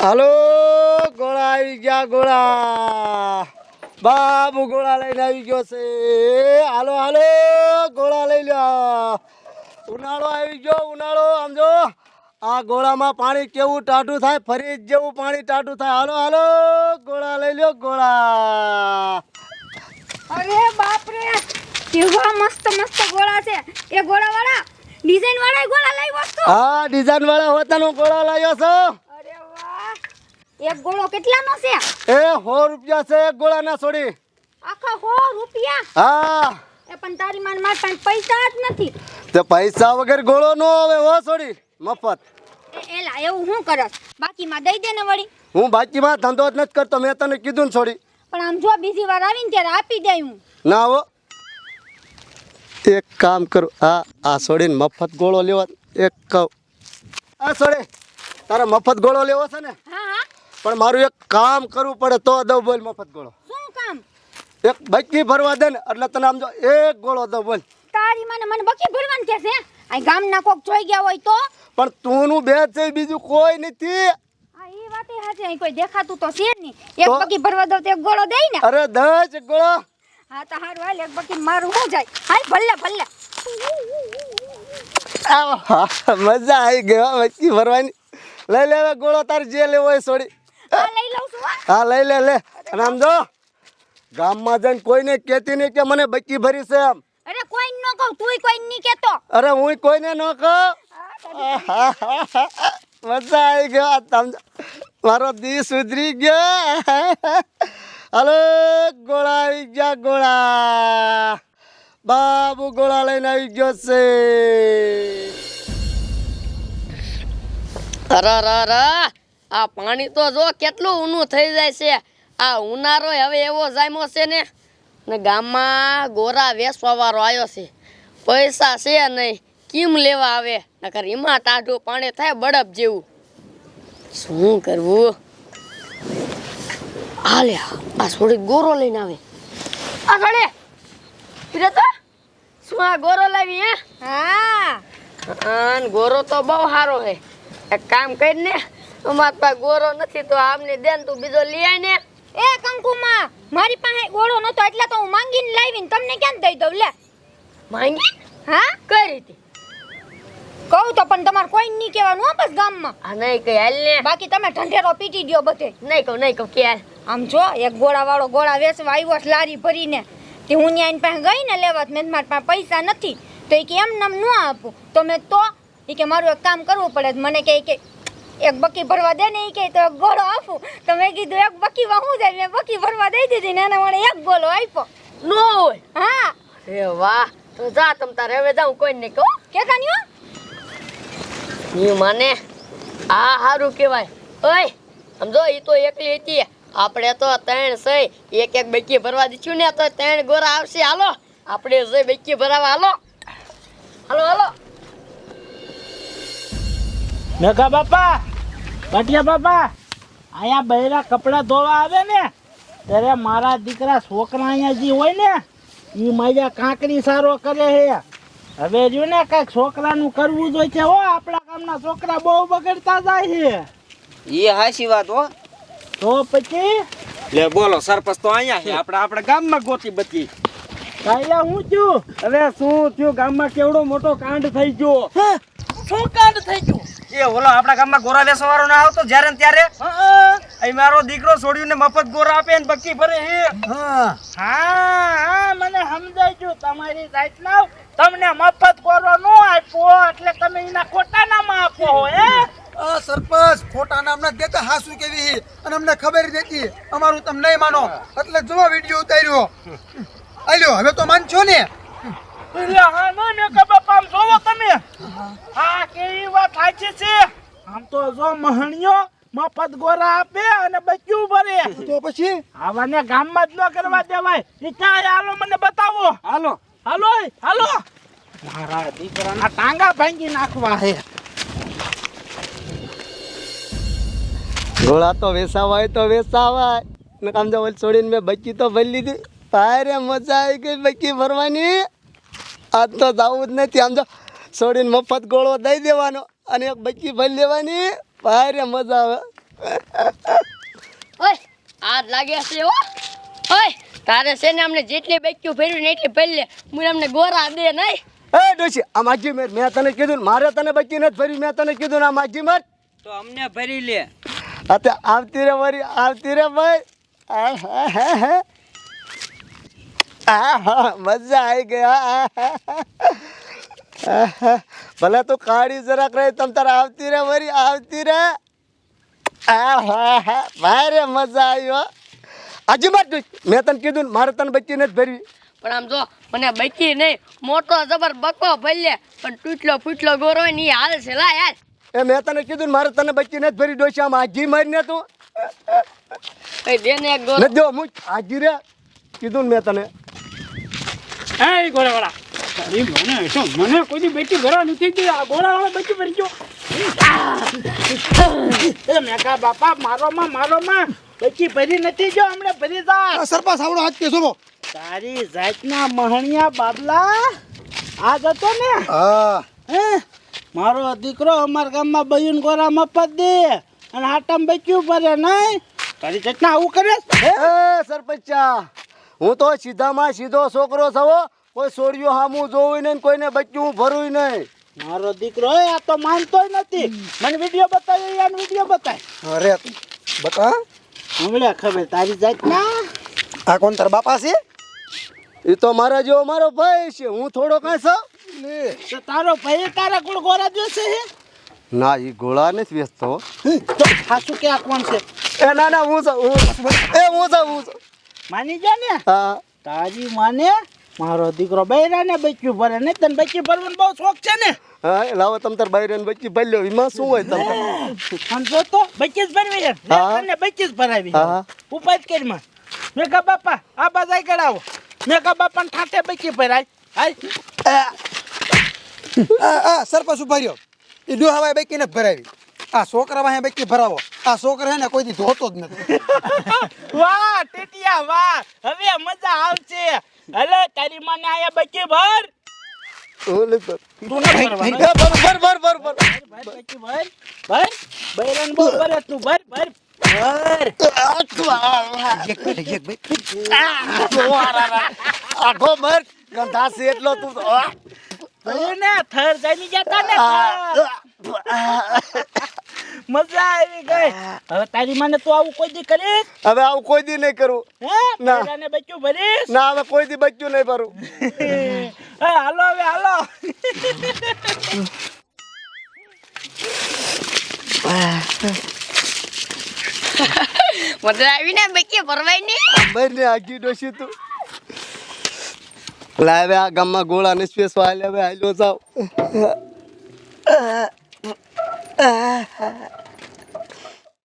હાલો ગોળા આવી ગયા ગોળા. બાબુ ગોળા લઈને આવી ગયો છે. હાલો હાલો ગોળા લઈ લ્યો. ઉનાળો આવી ગયો ઉનાળો આમ જો. આ ગોળામાં પાણી કેવું ટાટું થાય ફરી જેવું પાણી ટાટું થાય. હાલો હાલો ગોળા લઈ લ્યો ગોળા. અરે બાપ રે કેવા મસ્ત મસ્ત ગોળા છે. એ ગોળા વાળા ડિઝાઇન વાળા ગોળા લઈ વસ્તુ હા ડિઝાઇન વાળા હોતાનો ગોળા લાવ્યો છો. એક ગોળો કેટલાનો છે? એ હો રૂપિયા છે એક ગોળાના છોડી. આખા હો રૂપિયા? હા. એ પણ તારી માન માર પાસે પૈસા જ નથી. તે પૈસા વગર ગોળો નો આવે હો છોડી મફત. એલા એવું હું કરસ બાકીમાં દઈ દે ને વળી. હું બાકીમાં ધંધો જ નથી કરતો મેં તને કીધું ને છોડી. પણ આમ જો બીજી વાર આવીને ત્યારે આપી દઈ હું. ના હો. એક કામ કરું આ આ છોડીને મફત ગોળો લેવા એક કહું. આ છોડે તારે મફત ગોળો લેવો છે ને? હા હા. પણ મારું એક કામ કરવું પડે તો દઉં બોલ મફત ગોળો. શું કામ? એક બચકી ભરવા દે ને એટલે તને આમ જો એક ગોળો દઉં બોલ. તારી મને મને બકી ભરવાનું કે છે? આ ગામના કોક જોઈ ગયા હોય તો? પણ તું નું બે છે બીજું કોઈ નથી. આ એ વાતે હાચી અહીં કોઈ દેખાતું તો છે જ નહીં. એક બકી ભરવા દઉં તો એક ગોળો દઈ ને. અરે દસ ગોળો. હા તો હારું હાલ એક બકી મારું હું જાય? હાલ ભલે ભલે. આહ, મજા આવી ગઈ બચકી ભરવાની. લઈ લેવા ગોળો તારે જે લેવો હોય છોડી. હા લઈ લે લે. અને આમ જો ગામમાં જઈને કોઈને કહેતી નહીં કે મને બચી ભરી છે એમ. અરે કોઈ ન કહું તું કોઈ નહીં કેતો અરે હું કોઈને ન કહું? મજા આવી ગયો તમ મારો દી સુધરી ગયો. હલો ગોળા આવી ગયા ગોળા. બાબુ ગોળા લઈને આવી ગયો છે. અરે અરે અરે. આ પાણી તો જો કેટલું ઊનું થઈ જાય છે. આ ઉનાળો હવે એવો જામ્યો છે ને ને ગામમાં ગોરા વેસવાવાળો આવ્યો છે. પૈસા છે નહીં કેમ લેવા આવે? નકર એમાં ટાઢું પાણી થાય બળપ જેવું. શું કરવું? હાલે આ થોડીક ગોરો લઈને આવે. આ થોડે ફિરે તો શું આ ગોરો લાવી હે? હા. ગોરો તો બહુ સારો હે એક કામ કરીને અમાર પાસે ગોરો નથી તો આમને દે ને તું બીજો લઈ આય ને. એ કંકુમાં મારી પાસે ગોળો નતો એટલે તો હું માંગીને લાવીને તમને ક્યાં દઈ દઉં લે. માંગી? હા? કઈ રીતે? કહું તો પણ તમારે કોઈ નહીં કહેવાનું હો બસ ગામમાં. આ નહીં કઈ હાલ ને. બાકી તમે ઢંઢેરો પીટી દ્યો બધે. નહીં કહું નહીં કહું કે હાલ. આમ જો એક ગોળા વાળો ગોળા વેચવા આવ્યો છે લારી ભરીને. તે હું ત્યાં એની પાસે ગઈ ને લેવા મેં મારી પાસે પૈસા નથી. તો એ કે એમ નામ ન આપું. તો મેં તો એ કે મારું એક કામ કરવું પડે. મને કહે કે એક બકી ભરવા દે ને એ કહે તો એક ગોળો આપું. તો મેં કીધું એક બકી હું જાય? મેં બકી ભરવા દઈ દીધી ને એના મને એક ગોળો આપ્યો. નો હોય? હા. એ વાહ. તો જા તમ તારે હવે જાઉં કોઈ ને કહો. કેતા નહીં ઈ મને આ સારું કહેવાય. ઓય સમજો એ તો એકલી હતી. આપણે તો ત્રણ સહી એક એક બેકી ભરવા દીધું ને તો ત્રણ ગોરા આવશે. હાલો આપણે જઈ બેકી ભરાવા હાલો. હાલો હાલો. મેઘા બાપા પાટિયા બાપા અહીંયા બૈરા કપડાં ધોવા આવે ને ત્યારે મારા દીકરા છોકરા અહીંયા જે હોય ને એ મજા કાંકરી સારો કરે છે. હવે જો ને કાંઈક છોકરાનું કરવું જોઈએ છે હો આપણા ગામના છોકરા બહુ બગડતા જાય છે. એ હાચી વાત હો. તો પછી? લે બોલો સરપંચ તો અહીંયા છે. આપણે આપણા ગામમાં ગોતી બચી કાલે હું છું? અરે શું થયું? ગામમાં કેવડો મોટો કાંડ થઈ ગયો. શું કાંડ થઈ ગયું? એ ઓલો આપણા ગામમાં ગોરા વેસવાળો ના આવતો? જ્યારે ત્યારે? અહીં મારો દીકરો છોડ્યું ને મફત ગોરા આપે ને બક્કી ભરે હે. હા. હા મને સમજાઈ ગયું તમારી જાતના. તમને મફત ગોરો નો આપ્યો એટલે તમે એના ખોટા નામ આપો હો હે? આ સરપંચ ખોટા નામ ના દેતા હાસુ કેવી અને અમને ખબર નથી અમારું તમને નહીં માનો. એટલે જો વીડિયો ઉતાર્યો. આલ્યો હવે તો માનશો ને? હા ના મેં ખબર પામ જોવો તમે. હા કેવી વાત સાચી છે. આમ તો જો મહણિયો મફત ગોરા આપે અને બચ્યું ભરે. તો પછી? આવાને ગામમાં જ ન કરવા દેવાય. એ ક્યાં હાલો મને બતાવો. હાલો. હાલો હાલો. મારા દીકરાના ટાંગા ભાંગી નાખવા હે. ગોળા તો વેસાવાય તો વેસાવાય. ને કામ જો છોડીને મેં બચી તો ભરી લીધી. તારે મજા આવી ગઈ બચી ભરવાની. આજ તો જવું જ નથી. આમ જો છોડીને મફત ગોળો દઈ દેવાનો અને એક બચી ભરી લેવાની. ભારે મજા આવે. ઓય આજ લાગે છે હો. ઓય તારે છે ને અમને જેટલી બેક્યું ભર્યું ને એટલી ભરી લે. હું અમને ગોરા દે નહીં. એ ડોશી આ માજી મેર મેં તને કીધું ને મારે તને બચ્ચી નથી ભરી મેં તને કીધું ને આ માજી મત. તો અમને ભરી લે. અત્યારે આવતી રે વરી આવતી રે ભાઈ. હા હા હા મજા આવી ગઈ. આ ભલે તું કાળી જરાક રહી તમ તારે આવતી રે વરી આવતી રે ભારે મજા આવ્યો હજી મત મેં તને કીધું ને મારે તને બચી નથી ભરવી. પણ આમ જો મને બચી નહીં મોટો જબર બકો ભલે પણ તૂટલો ફૂટલો ગોરો ને હાલ છે લા યાર એ મેં તને કીધું ને મારે તને બચી નથી ભરી ડોશી આમ હાજી મારીને તું. એ દે ને એક ગોરો. નથી દેવો હું હાજી રે. કીધું ને મેં તને. એ ગોળાવાળા તારી મને શું મને કોઈ બેટી ભરવા નથી આ ગોળાવાળા બેટી ભરી ગયો. બાપા મારો માં મારો માં બેટી ભરી નથી જો હમણે ભરી જા સરપંચ આવડો હાથ કે જોવો તારી જાતના મહણિયા બાબલા આજ હતો ને? હા. હે? મારો દીકરો અમારા ગામમાં બયુન ગોરા મફત દે અને આટમ બચ્યું પડે નહીં. તારી ચટના આવું કરે? હે? સરપંચા હું તો સીધામાં સીધો છોકરો થવો કોઈ છોડ્યું હામું જોવું નહીં ને કોઈને બચ્યું ભરવું નહીં. મારો દીકરો આ તો માનતોય નથી. મને વીડિયો બતાવ્યો યાર વીડિયો બતાય. અરે બતા. હમણાં ખબર તારી જાતના આ કોણ તાર બાપા છે? એ તો મારા જેવો મારો ભાઈ છે. હું થોડો કાંઈ છું? તારો ભાઈ તારા ગુણ ગોરા જોશે હે? ના એ ગોળા નથી વેચતો. તો ખાસું કે આ કોણ છે? એ ના ના હું છું હું એ હું છું હું છું માની જા ને. હા. તારી માને મારો દીકરો બૈરાને બચ્યું ભરે ને તને બચ્યું ભરવાનો બહુ શોખ છે ને. હા લાવો તમ તાર બાઈ બચ્ચી ભલ્યો એમાં શું હોય તમે? સમજો તો બચ્ચી જ ભરવી છે. તને બચ્ચી જ ભરાવી હા. ઉપાય કરી માં. મેં કા બાપા આ બાજાઈ કરાવો. મેં કા બાપા ને ઠાઠે બચ્ચી ભરાય. હાય આ આ સરપંચ ઊભા રહ્યો. એ ડોહાવાય બેકીને ભરાવી. આ છોકરા વાહે બેકી ભરાવો. આ છોકરા ને કોઈ દી ધોતો જ નથી. વાહ ટેટિયા વાહ. હવે મજા આવશે. હલે તારી મને આયા બચ્ચી ભર. ઓલે પર તું ના ભર ભર ભર ભર ભર ભર ભર. ભર. બૈરાન બહુ ભરે તું ભર ભર. આખો ગંધાસી એટલો તું થર જમી જતા ને. મજા આવી ગઈ. હવે તારી માને તું આવું કોઈ દી કરી હવે આવું કોઈ દી નહીં કરું. હે? ના. બૈરાને બચ્યું ભરીશ? ના હવે કોઈ દી બચ્યું નહીં ભરું. હે હાલો હવે હાલો. મજા આવી ને બેકી ભરવાય નહીં બંને આગી ડોશી તું. લાવે આ ગામમાં ગોળા ને સ્પેસવા હાલે હવે હાલ્યો જાવ 哎 哎